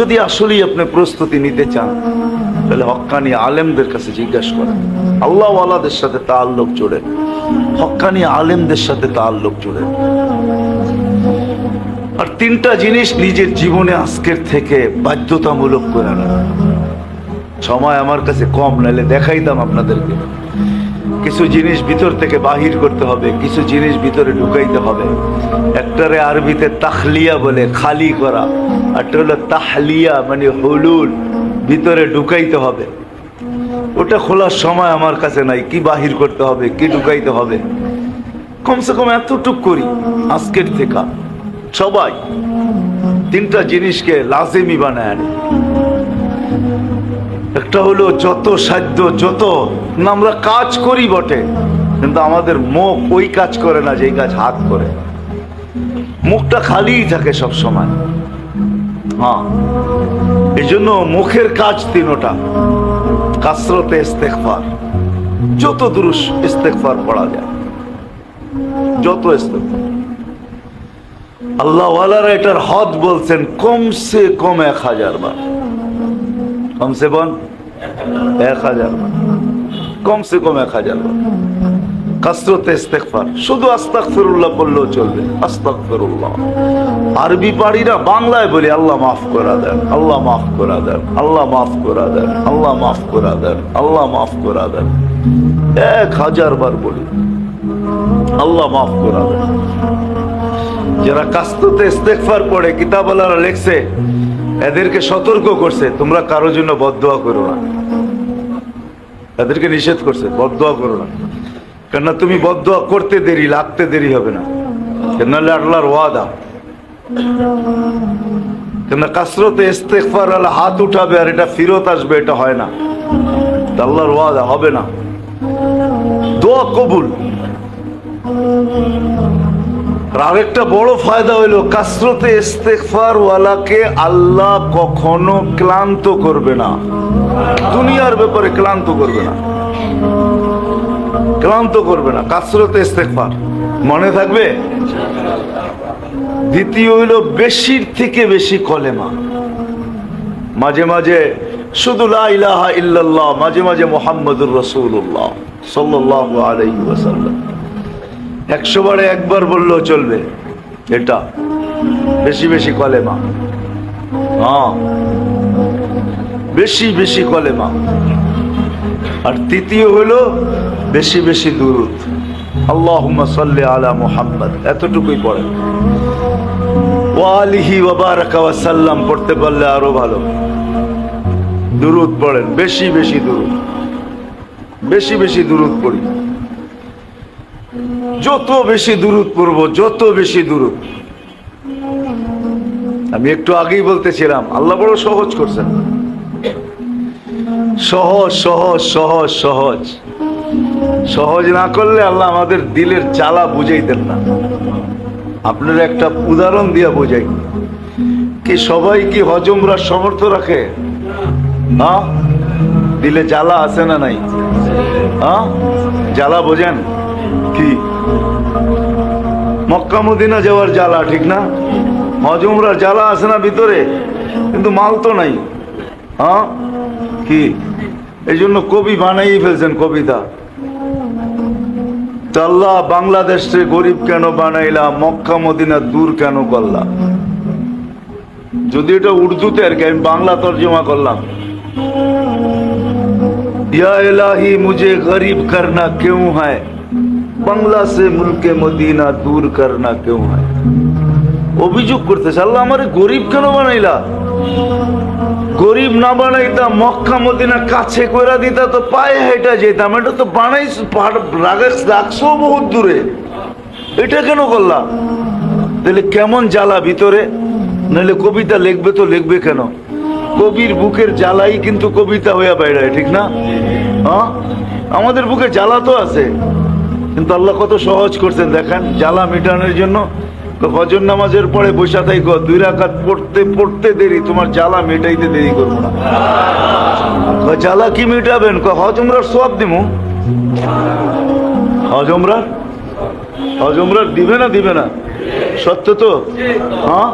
যদি আসলেই আপনি প্রস্তুতি নিতে চান, তাহলে হক্কানি আলেমদের কাছে জিজ্ঞাসা করেন। আল্লাহ আলাদের সাথে তাল্লুক জোড়ে। হক্কানি আলেমদের সাথে তাল্লুক জোড়ে। আর তিনটা জিনিস নিজের জীবনে আজকের থেকে বাধ্যতামূলক করে নেন। সময় আমার কাছে কম নাইলে দেখাইতাম আপনাদেরকে। কিছু জিনিস ভিতর থেকে বাহির করতে হবে, কিছু জিনিস ভিতরে ঢুকাইতে হবে। একটারে আরবিতে তাহলিয়া বলে, খালি করা। একটা হলো তাহলিয়া মানে হলুল, ভিতরে ঢুকাইতে হবে। ওটা খোলার সময় আমার কাছে নাই, কি বাহির করতে হবে, কি ঢুকাইতে হবে। কমসে কম এতটুক করি, আজকের থেকে। সবাই তিনটা জিনিসকে লাজেমি বানায় একটা হলো যত সাধ্য, যত আমরা কাজ করি বটে, কিন্তু আমাদের মুখ ওই কাজ করে না যেই কাজ হাত করে। মুখটা খালিই থাকে সব সময় হ্যাঁ। এই জন্য মুখের কাজ তিনোটা, কাসরতে ইস্তেকফার যত দুরুস ইস্তেকফার পড়া যায়, যত ইস্তেকফার আল্লাহ ওয়ালারা এটার হদ বলছেন, কমসে কম এক হাজার বার। কমসে কম এক হাজার। কমসে কম এক হাজার। কাসরতে ইস্তেকফার শুধু আস্তাক ফিরুল্লাহ বললেও চলবে। আস্তাক ফিরুল্লাহ আরবি না বাংলায় বলি, আল্লাহ মাফ করা দেন, আল্লাহ মাফ করা দেন, আল্লাহ মাফ করা দেন, আল্লাহ মাফ করা দেন, আল্লাহ মাফ করা দেন। এক হাজার বার বলি, আল্লাহ মাফ করা দেন। যারা কাস্তুতে ইস্তেকফার পড়ে, কিতাবওয়ালারা লেখছে, এদেরকে সতর্ক করছে, তোমরা কারও জন্য বদদোয়া করো না। এদেরকে নিষেধ করছে, বদদোয়া করো না। কেননা তুমি বদদোয়া করতে দেরি, লাগতে দেরি হবে না। কেননা আল্লাহর ওয়াদা। কেননা কাসরতে ইস্তেকফার আল্লাহ হাত উঠাবে আর এটা ফিরত আসবে, এটা হয় না। আল্লাহর ওয়াদা, হবে না। দোয়া কবুল। আরেকটা বড় ফায়দা হইল, কাসরতে ইস্তেকফার ওয়ালাকে আল্লাহ কখনো ক্লান্ত করবে না। দুনিয়ার ব্যাপারে ক্লান্ত করবে না। ক্লান্ত করবে না, কাসরতে ইস্তেকফার মনে থাকবে? দ্বিতীয় হইল, বেশির থেকে বেশি কলেমা। মাঝে মাঝে শুধু ইলাহা ইল্লাল্লাহ, মাঝে মাঝে মোহাম্মদুর রসুল্লাহ সাল্লাহ আলাইহি ওয়াসাল্লাম। একশো বারে একবার বললেও চলবে। এটা। বেশি বেশি কলেমা হ্যাঁ। বেশি বেশি কলেমা আর তৃতীয় হলো বেশি বেশি দুরুদ। আল্লাহ সাল্লি আলা মোহাম্মদ। এতটুকুই পড়ে। ওয়ালিহি ওয়াবারাকা ওয়াসাল্লাম পড়তে পারলে আরও ভালো। দুরুদ পড়েন। বেশি বেশি দুরুদ। বেশি বেশি দুরুদ পড়ি। যত বেশি দূরত পড়ব, যত বেশি দূরত। আমি একটু আগেই বলতেছিলাম, আল্লাহ বড় সহজ করছেন। সহজ সহজ সহজ সহজ। সহজ না করলে আল্লাহ আমাদের দিলের জ্বালা বুঝাইতেন না। আপনার একটা উদাহরণ দিয়া বোঝাই। কি সবাই কি হজমরা সমর্থ রাখে? হ্যাঁ দিলে জ্বালা আছে না নাই? হ্যাঁ? জ্বালা বোঝেন? কি? মক্কা মদিনা যাওয়ার জ্বালা, ঠিক না? হজমরা জ্বালা আছে না ভিতরে? কিন্তু মাল তো নাই। হ্যাঁ? কি? এই জন্য কবি বানাই ফেলছেন কবিতা। আল্লাহ বাংলাদেশে গরিব কেন বানাইলা, মক্কা মদিনা দূর কেন করলা? যদি এটা উর্দুতে আর কি, আমি বাংলা তর্জমা করলাম। ইয়া এলাহি মুজে গরিব করনা কেউ হ্যায় বাংলা সে মুলকে মদিনা দূর করনা কেউ হয় অভিযোগ করতেছে, আল্লাহ আমার গরিব কেন বানাইলা? গরিব না বানাইতা, মক্কা, মদিনা কাছে করে দিতা, তো পায়ে হেঁটে যেতাম এটা তো বানাইছ রাখছো বহুত দূরে। এটা কেন করলা? তাহলে কেমন জ্বালা ভিতরে? নাহলে কবিতা লিখবে তো লিখবে কেন? কবির বুকের জ্বালাই কিন্তু কবিতা হইয়া বাইরায় ঠিক না? হ্যাঁ? আমাদের বুকে জ্বালা তো আছে। কিন্তু আল্লাহ কত সহজ করছেন, দেখেন, জ্বালা মেটানোর জন্য। হজর নামাজের পরে বৈশা থাই দুই রাকাত পড়তে পড়তে দেরি, তোমার জ্বালা মেটাইতে দেরি করব না। জ্বালা কি মেটাবেন? হজমরার সব দিমু। হজমরার হজমরার দিবে না দিবে না। সত্য তো? হ্যাঁ?